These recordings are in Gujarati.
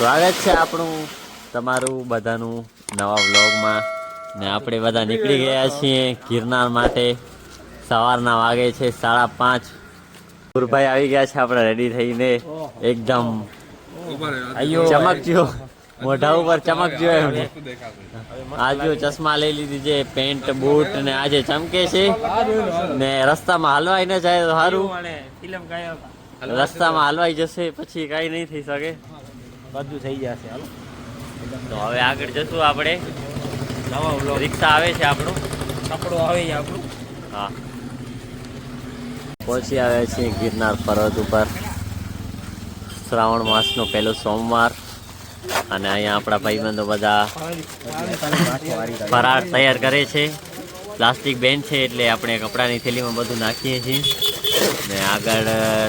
સ્વાગત છે આપણું તમારું બધાનું નવા વ્લોગમાં. ને આપણે બધા નીકળી ગયા છીએ ગિરનાર માટે. સવારના વાગે છે સાડા પાંચ. ગુરભાઈ આવી ગયા છે આપણે રેડી થઈને. એકદમ ચમકજો. મોઢા ઉપર ચમકજો એમને. આજુ ચશ્મા લઈ લીધી છે પેન્ટ બૂટ ને આજે ચમકે છે. ને રસ્તામાં હલવાઈ ન જાય તો સારું. રસ્તામાં હલવાઈ જશે પછી કઈ નહીં થઈ શકે. બધું થઈ જશે હાલો. તો હવે આગળ જશું આપણે. નવા વ્લોગ રિક્ષા આવે છે આપણું. કપડો આવે છે આપણું. હા. પહોંચી આવ્યા છીએ ગિરનાર પર્વત ઉપર. શ્રાવણ માસનો પહેલો સોમવાર. અને અહીંયા આપણા ભાઈબંધો બધા ફરાળ તૈયાર કરે છે. પ્લાસ્ટિક બેન છે એટલે આપણે કપડાની થેલીમાં બધું નાખીએ છીએ. ને આગળ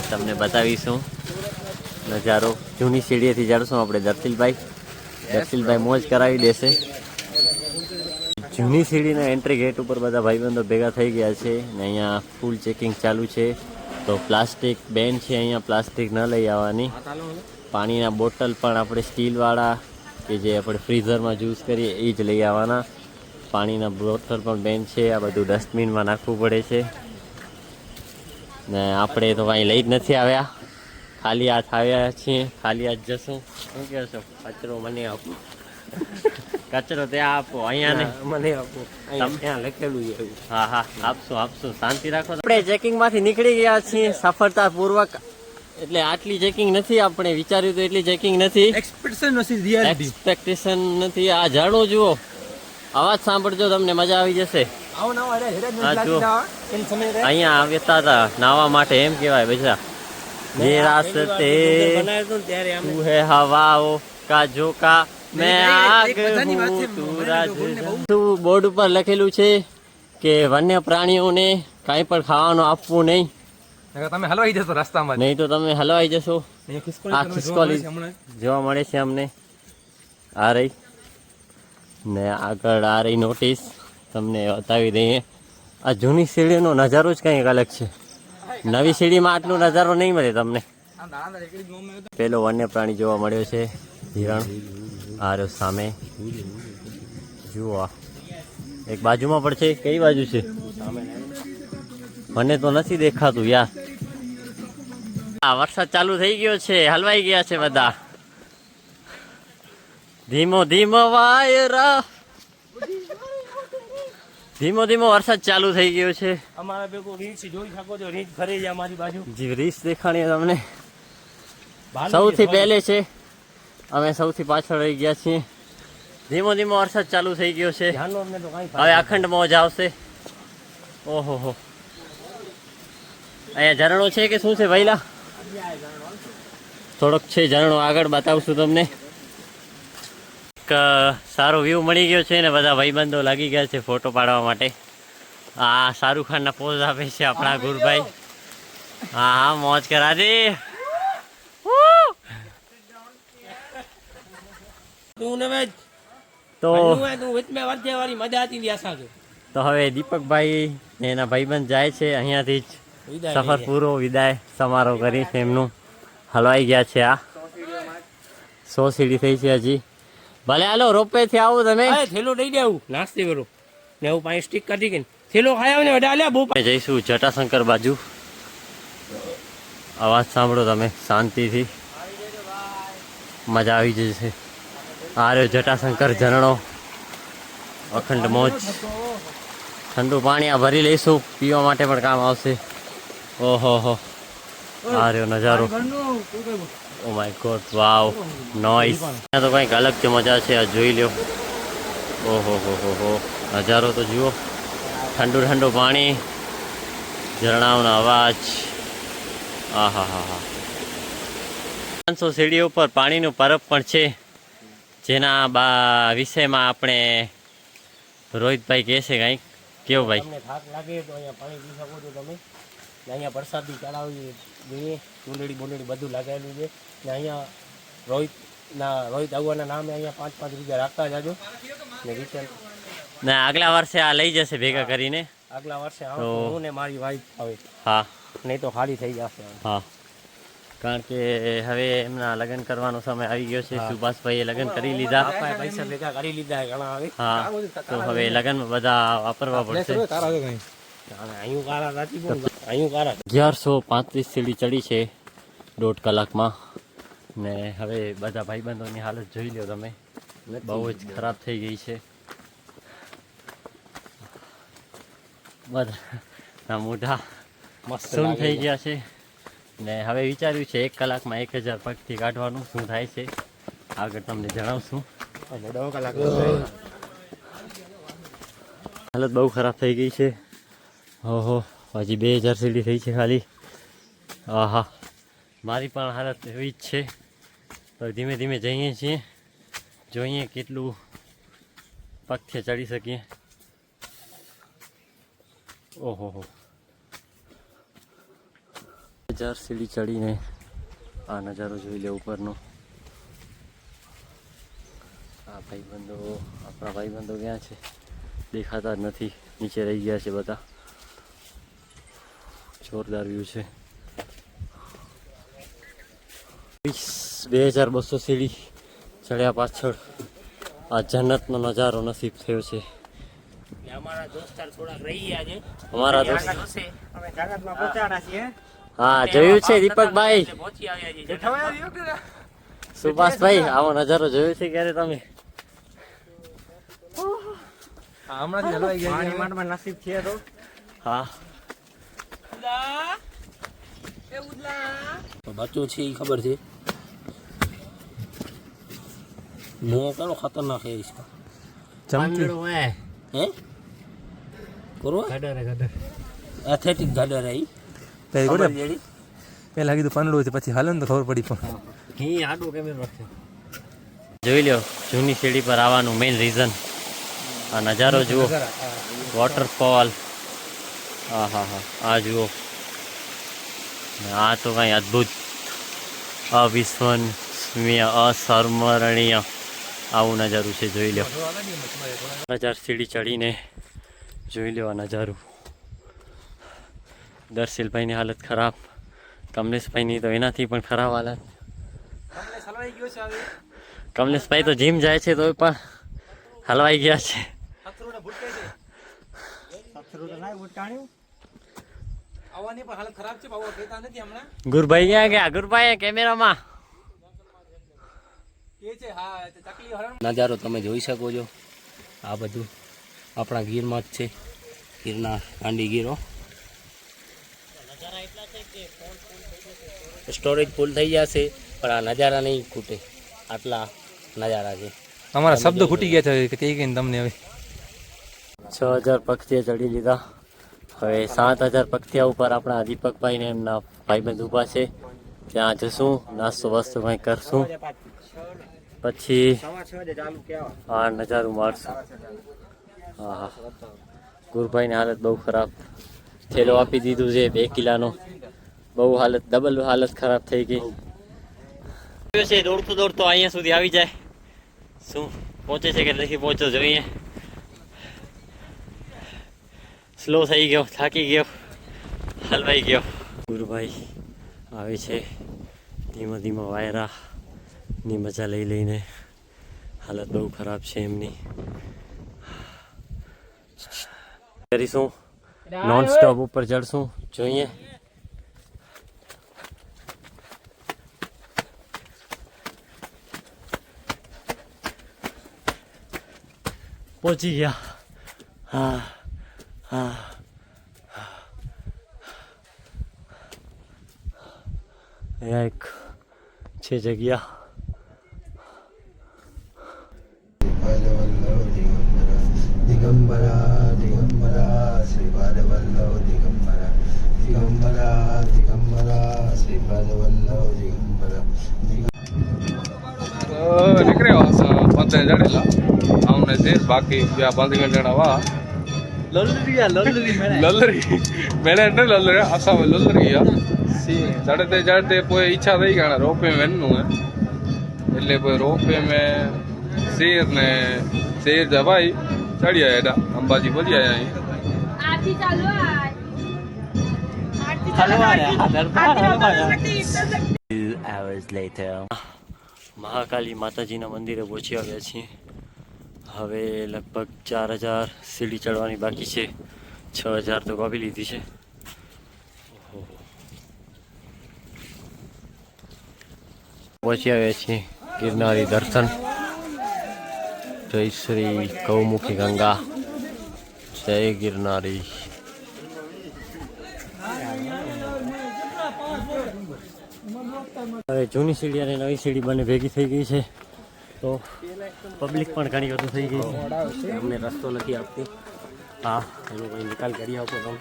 તમને બતાવીશું. નજારો જૂની સીડીએથી જાણશું આપણે દર્શિલભાઈ દર્શિલભાઈ મોજ કરાવી દેશે. જૂની સીડીના એન્ટ્રી ગેટ ઉપર બધા ભાઈબંધો ભેગા થઈ ગયા છે ને અહીંયા ફૂલ ચેકિંગ ચાલુ છે. તો પ્લાસ્ટિક બેન છે અહીંયા પ્લાસ્ટિક ન લઈ આવવાની. પાણીના બોટલ પણ આપણે સ્ટીલવાળા કે જે આપણે ફ્રીઝરમાં જ્યુસ કરીએ એ જ લઈ આવવાના. પાણીના બોટલ પણ બેન છે આ બધું ડસ્ટબિનમાં નાખવું પડે છે. ને આપણે તો કાંઈ લઈ જ નથી આવ્યા. ખાલી હાથ આવ્યા છીએ ખાલી હાથ જશું. શું કહો છો? કચરો મને આપો. કચરો ત્યાં આપો અહીંયા નહીં. મને આપો. ત્યાં લખેલું છે એવું. હા હા આપશું આપશું. શાંતિ રાખો આપણે ચેકિંગમાંથી નીકળી ગયા છીએ સફળતાપૂર્વક. એટલે આટલી ચેકિંગ નથી આપણે વિચાર્યું તો એટલી ચેકિંગ નથી. એક્સપેક્ટેશન નથી રિયાલિટી એક્સપેક્ટેશન નથી. આ ઝાડો જુઓ. અવાજ સાંભળજો તમને મજા આવી જશે. અહીંયા આવ્યા હતા નાવા માટે એમ કહેવાય બેસા જે રાસ્તે બનાવ્યો હતો ને ત્યારે અમે तू है हवाओं का झोंका मैं નહીં, आग એક બધાની વાત છે, हूँ तू મને राज લોકોને બહુ- શું બોર્ડ ઉપર લખેલું છે કે વન્ય પ્રાણીઓને કાંઈ પણ ખાવાનું આપવું નહીં નકર તમે હલવાઈ જશો રસ્તામાં નહીં તો તમે હલવાઈ જશો અહીંયા ખિસકોલી આ તમે ખિસકોલી. જોવા મળે છે હમણાં. જોવા મળે છે અમને આ રહી ને આગળ આ રહી નોટિસ તમને બતાવી દઈએ આ જૂની સીડીનો નજારો જ કંઈક અલગ છે નવી સીડીમાં આટલો નજારો નહીં મળે તમને. પેલો વન્ય પ્રાણી જોવા મળ્યો છે હિરણ. આ સામે. જુઓ એક બાજુમાં પણ છે કઈ બાજુ છે? મને તો નથી દેખાતું યાર. આ વરસાદ ચાલુ થઈ ગયો છે હલવાઈ ગયા છે બધા. ધીમો ધીમો વાયરા. ધીમો ધીમો વરસાદ ચાલુ થઈ ગયો છે. અમારા ભેગો રીંછ જોઈ શકો છો રીંછ ફરે છે અમારી બાજુ. જી રીસ દેખાણી તમને. સૌથી પહેલે છે. અમે સૌથી પાછળ રહી ગયા છીએ. ધીમો ધીમો વરસાદ ચાલુ થઈ ગયો છે. હવે અખંડ મોજ આવશે. ઓહો હો. અહીંયા ઝરણો છે કે શું છે ભાઈલા? થોડોક છે ઝરણો આગળ બતાવશું તમને. એક સારો વ્યૂ મળી ગયો છે ને બધા ભાઈબંધો લાગી ગયા છે ફોટો પાડવા માટે. આ શાહરુખ ખાનના પોઝ આપે છે આપણા ગુરુભાઈ. હા હા મોજ કરા દે તું હવે દીપકભાઈ ને એના ભાઈબંધ જાય છે અહીંયાથી જ સફર પૂરો વિદાય સમારોહ કરી છે એમનું. હલવાઈ ગયા છે આ. સો સીડી થઈ છે હજી. ભલે હાલો રોપે થી આવો તમે થેલો દઈ દેવું નાસ્તી કરું. ને એવું પાણી સ્ટીક કાઢી ગઈ થેલો ખાયા ને વડા લ્યા બહુ જઈશું જટાશંકર બાજુ. અવાજ સાંભળો તમે શાંતિથી. મજા આવી જશે. આ રહ્યો જટાશંકર ઝરણો. અખંડ મોજ. ઠંડુ પાણી આ ભરી લઈશું. પીવા માટે પણ કામ આવશે. ઓહો હો. આ રહ્યો નજારો. Oh my god wow noise ત્યાં તો કંઈક અલગ જ મજા છે, આ જોઈ લ્યો. ઓહો, હો હો હો. નજારો તો જુઓ. ઠંડુ ઠંડુ પાણી. ઝરણાઓનો અવાજ. આહા, હા હા. પાંચસો સીડી ઉપર પાણીનું પરબ પણ છે. જેના બા, વિષયમાં આપણે રોહિતભાઈ કહેશે કંઈક. કેવું ભાઈ? થાક લાગે તો અહીંયા પાણી પી શકો છો તમે. અહીંયા પ્રસાદી ચડાવવી જોઈએ. ચૂંદડી બોંદડી બધું લગાવેલું છે. ને અહીંયા રોહિત ના રોહિત અગવાના નામે અહીંયા પાંચ પાંચ રૂપિયા રાખતા જાજો. ને રિટર્ન. ને આગલા વર્ષે આ લઈ જશે ભેગા કરીને? આગલા વર્ષે હું ને મારી વાઈફ આવે હા. નહીં તો ખાલી થઈ જશે હા. કારણ કે હવે એમના લગ્ન કરવાનો સમય આવી ગયો છે. સુભાષભાઈએ લગ્ન કરી લીધા. પૈસા ભેગા કરી લીધા ઘણા હવે. હા. તો હવે લગ્નમાં બધા વાપરવા પડશે. અને અહીં કારા? અગિયારસો પાંત્રીસ સીડી ચડી છે દોઢ કલાકમાં. ને હવે બધા ભાઈબંધોની હાલત જોઈ લો તમે. બહુ જ ખરાબ થઈ ગઈ છે. બધા મોઢા મસ્ત થઈ ગયા છે? ને હવે વિચાર્યું છે એક કલાકમાં એક હજાર પગથી કાઢવાનું શું થાય છે? આગળ તમને જણાવશું. હાલત બહુ ખરાબ થઈ ગઈ છે. ઓહો. હજી બે હજાર સીડી થઈ છે ખાલી. આહા, મારી પણ હાલત એવી જ છે. તો ધીમે ધીમે જઈએ છીએ. જોઈએ કેટલું પથ્ય ચડી શકીએ. ઓહો, હો. હજાર સીડી ચડીને આ નજારો જોઈ લે ઉપરનો. આ ભાઈબંધો, આપણા ભાઈબંધો ક્યાં છે? દેખાતા જ નથી. નીચે રહી ગયા છે બધા. જોરદાર વ્યૂ છે. બે હજાર બસો સીડી ચડ્યા પાછળ આ જન્નતનો નજારો નસીબ થયો છે. અમારા દોસ્તાર થોડાક રહી ગયા છે. અમારા દોસ્ત અમે જગતમાં પહોંચાડા છીએ હા? જોયું છે દીપકભાઈ. સુભાષભાઈ આવો નજારો જોયો છે ક્યારે તમે? પાણી માંડમાં નસીબ છે તો. હા. બચ્ચો છે એ ખબર છે. મો કેવો ખતરનાક છે ચમકી હે? કરો? ગાડર ગાડર એથેટિક ગાડર આઈ તે ગોડે પહેલા કીધું પાંદડું છે પછી હાલે ને તો ખબર પડી પણ. હી આડો કેમેરો રાખે? જોઈ લ્યો જૂની શેડી પર આવવાનું મેઈન રીઝન આ નજારો જુઓ. વોટરફોલ હા હા. હા આ જુઓ. ને આ તો કાંઈ અદ્ભુત. અવિસ્મરણીય અસમરણીય આવું નજારું છે જોઈ લ્યો. નજાર સીડી ચડીને જોઈ લો આ નજારું. દર્શિલભાઈની હાલત ખરાબ. કમલેશભાઈની તો એનાથી પણ ખરાબ હાલત. કમલેશભાઈ તો જીમ જાય છે તો પણ હલવાઈ ગયા છે. ગુરભાઈ ક્યાં ગયા? ગુરભાઈ કેમેરામાં. નજારો તમે જોઈ શકો છો. આ બધું આપણા ગીરમાં જ છે. ગીરના ગાંડી ગીરો. સ્ટોરેજ ફૂલ થઈ જશે પણ આ નજારા નહીં ખૂટે. આટલા નજારા છે. અમારા શબ્દો ખૂટી ગયા છે કે તમને હવે? છ હજાર પક્ષીએ ચડી લીધા. હવે સાત હજાર પગથિયા ઉપર આપણા દીપકભાઈ ને એમના ભાઈબંધ ઊભા છે. ત્યાં જશું, નાસ્તો વાસ્તો કંઈ કરશું. પછી આ નજારું મારશું હા ગુરભાઈની હાલત બહુ ખરાબ. થેલો આપી દીધું છે બે કિલાનો. બહુ હાલત ડબલ હાલત ખરાબ થઈ ગઈ. છે દોડતો દોડતો અહીંયા સુધી આવી જાય. શું? પહોંચે છે કે નથી પહોંચતો જોઈએ. સ્લો થઈ ગયો થાકી ગયો હલવાઈ ગયો. ગુરુભાઈ આવે છે. ધીમા ધીમા વાયરાની મજા લઈ લઈને. હાલત બહુ ખરાબ છે એમની. કરીશું. નોન સ્ટોપ ઉપર ચડશું. જોઈએ. પહોંચી ગયા. હા. અહીંયા એક છે જગ્યા દિગંબરા દિગંબરા શ્રી પાદવલ્લભ દિગંબરા દિગંબરા દિગંબરા શ્રી પાદવલ્લભ દિગંબરા નીકળ્યો પંચાયત જાણેલા ಅವನ ಇದ್ದೆ ಬಾಕಿ ಬಂಧುಗಳು ಹೇಳವ બીજા પંદર જણા લલરી મેળે ને લલરે આસામે લલરી ચડતે ચડતે કોઈ ઈચ્છા થઈ ગયા રોપે વેનનું હે એટલે કોઈ રોપે મેં શેર ને શેર જવાઈ ચડ્યા એડા અંબાજી પહોંચ્યા અહીં આરતી ચાલુ આજ આરતી મહાકાલી માતાજીના મંદિરે પહોંચી આવ્યા છીએ હવે લગભગ ચાર હજાર સીડી ચડવાની બાકી છે. છ હજાર તો કાપી લીધી છે. પહોંચી આવ્યા છીએ ગિરનારી દર્શન. જય શ્રી કૌમુખી ગંગા. જય ગિરનારી. હવે જૂની સીડી અને નવી સીડી બંને ભેગી થઈ ગઈ છે. તો પબ્લિક પણ ઘણી વધુ થઈ ગઈ છે. અમને રસ્તો નથી આપતી. હા, એનો કંઈ નિકાલ કરી આપો તમે.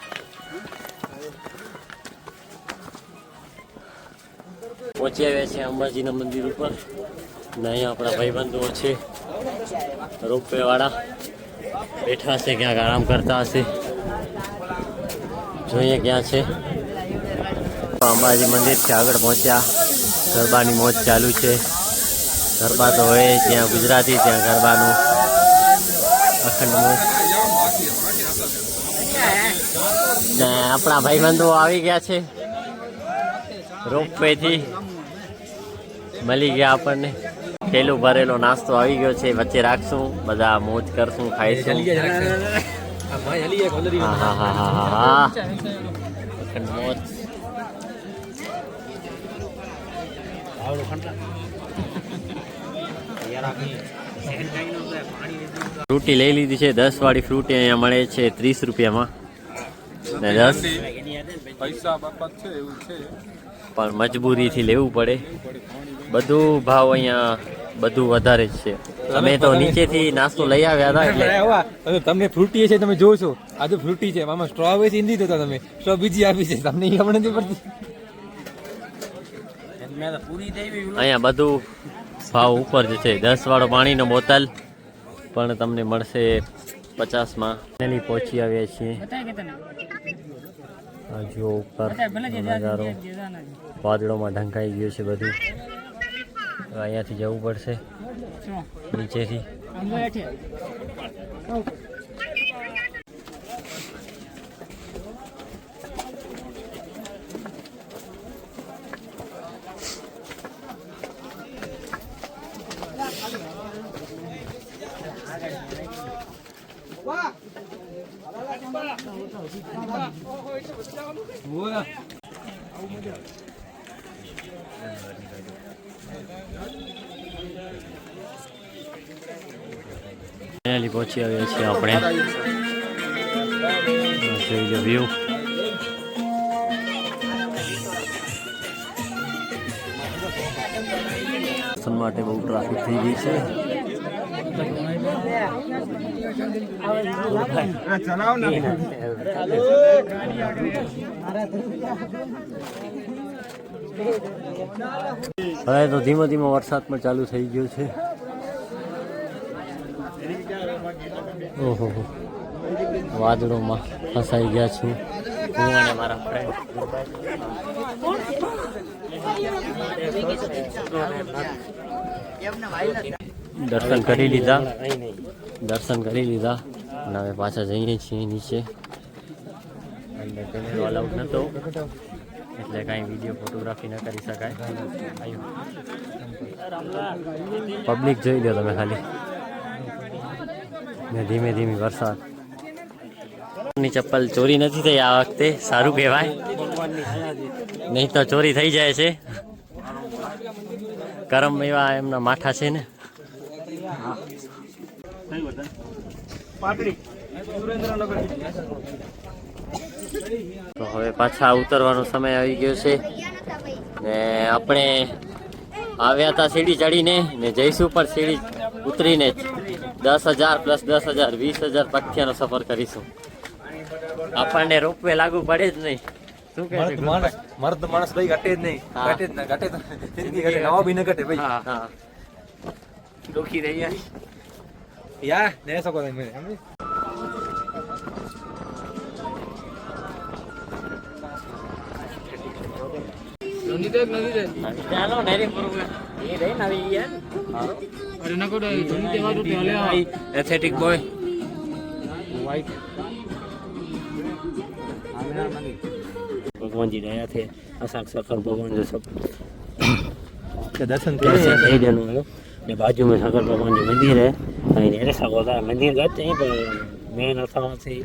પહોંચી આવ્યા છે અંબાજીના મંદિર ઉપર. ને અહીંયા આપણા ભાઈબંધો છે. રોપવે વાળા બેઠા હશે, ક્યાંક આરામ કરતા હશે. જોઈએ ક્યાં છે. અંબાજી મંદિર છે આગળ પહોંચ્યા. ગરબાની મોજ ચાલુ છે. ગરબા તો હોય ત્યાં ગુજરાતી, ત્યાં ગરબાનું અખંડ ને આપણા ભાઈબંધો આવી ગયા છે. રોપવેથી મળી ગયા આપણને. થેલું ભરેલો નાસ્તો આવી ગયો છે. વચ્ચે રાખશું. બધા મોજ કરશું, ખાઈશું. હા હા હા હા હા મોજ. ફ્રૂટી લઈ લીધી છે. દસ વાળી ફ્રૂટી અહીંયા મળે છે ત્રીસ રૂપિયામાં. ને દસ. પૈસા બાપત છે એવું છે પણ મજબૂરીથી લેવું પડે. બધું ભાવ અહીંયા બધું વધારે જ છે. તમે તો નીચેથી નાસ્તો લઈ આવ્યા હતા એટલે તમને ફ્રૂટી છે તમે જોશો. આ તો ફ્રૂટી છે. આમાં સ્ટ્રોબેરી આવે દેતા તમે. સ્ટ્રો બીજી આપી છે. તમને એ હમણાં નથી પડતી? અહીંયા બધું ભાવ ઉપર જ છે દસ વાળો પાણીનો બોતલ પણ તમને મળશે પચાસમાં. ફાઇનલી પહોંચી આવ્યા છીએ. જો જુઓ ઉપર નજારો. વાદળોમાં ઢંકાઈ ગયું છે બધું. અહીંયાથી જવું પડશે. નીચેથી. ફાઇનલી પહોંચી આવ્યા છીએ આપણે જોઈ લો વ્યૂ દર્શન માટે બહુ ટ્રાફિક થઈ ગઈ છે હવે તો ધીમો ધીમો વરસાદ પણ ચાલુ થઈ ગયો છે. ઓહો. વાદળોમાં ફસાઈ ગયા છું. હું અને મારા ફ્રેન્ડ દર્શન કરી લીધા. દર્શન કરી લીધા અને હવે પાછા જઈએ છીએ નીચે. અને કેમેરો અલાઉડ નહોતો એટલે કાંઈ વીડિયો ફોટોગ્રાફી ન કરી શકાય. પબ્લિક જોઈ લો તમે ખાલી. ને ધીમે ધીમે વરસાદ. ની ચપ્પલ ચોરી નથી થઈ આ વખતે, સારું કહેવાય. નહીં તો ચોરી થઈ જાય છે. કરમ એવા એમના માઠા છે ને. તો હવે પાછા ઉતરવાનો સમય આવી ગયો છે. ને આપણે આવ્યા હતા સીડી ચડીને ને જઈશું પણ સીડી ઉતરીને જ. દસ હજાર પ્લસ દસ હજાર વીસ હજાર પગથિયાનો સફર કરીશું. આપણને રોપવે લાગુ પડે જ નહીં. શું કહે છે મર્દ માણસ ભાઈ ઘટે જ નહીં. ઘટે જ ના ઘટે જિંદગી ઘટે નવા બી ન ઘટે ભાઈ. હા. દુખી થઈ ગયા યા ને શકો તમે મને સમજી નદી તો એક નદી છે ચાલો ભગવાન જી રહ્યા છે સાક્ષાત ભગવાન જો સબ દર્શન થઈ ने बाजू में शंकर भगवान जो मंदिर है ऐं हेरे सघो था मंदिर घटि आहे पर मेन असांखे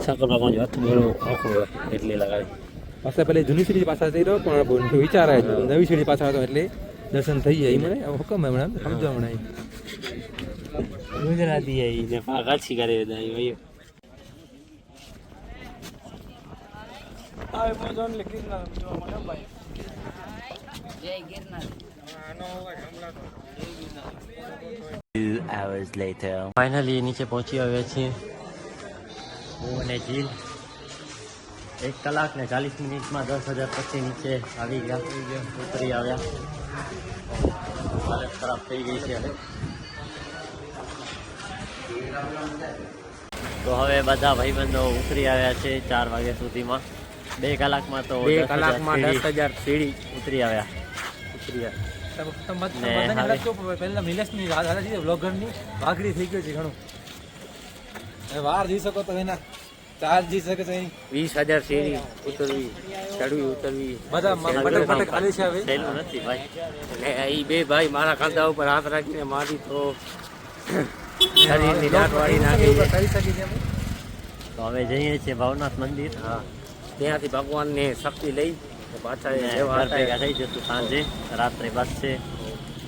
शंकर भगवान जो हथ भेड़ो आखो है એટલે લગાવી પાછા પેલે જૂની સીડી પાછા થઈ રહ્યો પણ બહુ વિચાર આવે નવી સીડી પાછા હતો એટલે દર્શન થઈ જાય મને હુકમ હે મને સમજો હમણાં ગુજરાતી આવી ને પાછી કરે બધા ભાઈ ફાઇનલી નીચે પહોંચી આવ્યા છીએ. હું અને જીલ. એક કલાક ને ચાલીસ મિનિટમાં દસ હજાર પછી નીચે આવી ગયા. ઉતરી આવ્યા. હાલત ખરાબ થઈ ગઈ છે હવે. તો હવે બધા ભાઈબંધો ઉતરી આવ્યા છે ચાર વાગ્યા સુધીમાં. બે કલાકમાં તો બે કલાકમાં દસ હજાર સીડી. ઉતરી આવ્યા. ઉતરી આવ્યા. પહેલા મિલેશની બ્લોગરની ભાગરી થઈ ગયો છે ઘણું. વાર જઈ શકો તો એના ચાર જઈ શકે છે વીસ હજાર સીડી ઉતરવી ચડવી ઉતરવી. બધા મટક મટક ખાલી છે હવે. સહેલું નથી ભાઈ. ને એ બે ભાઈ મારા ખાંધા ઉપર હાથ રાખીને મારી તો શરીરની દાંત વાળી નાખી. કરી તો હવે જઈએ છીએ ભાવનાથ મંદિર. હા. ત્યાંથી ભગવાનને શક્તિ લઈ પાછા જેવા ભેગા થઈ જશું સાંજે રાત્રે બસ છે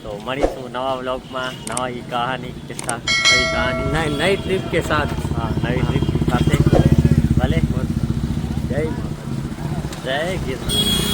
તો મળીશું નવા વ્લોગમાં નવા ઈ કહાની સાથ નવી કહાની. નહીં નઈ ટ્રીપ કે સાથ. હા નવી ટ્રીપ સાથે. ભલે. જય જય ગીર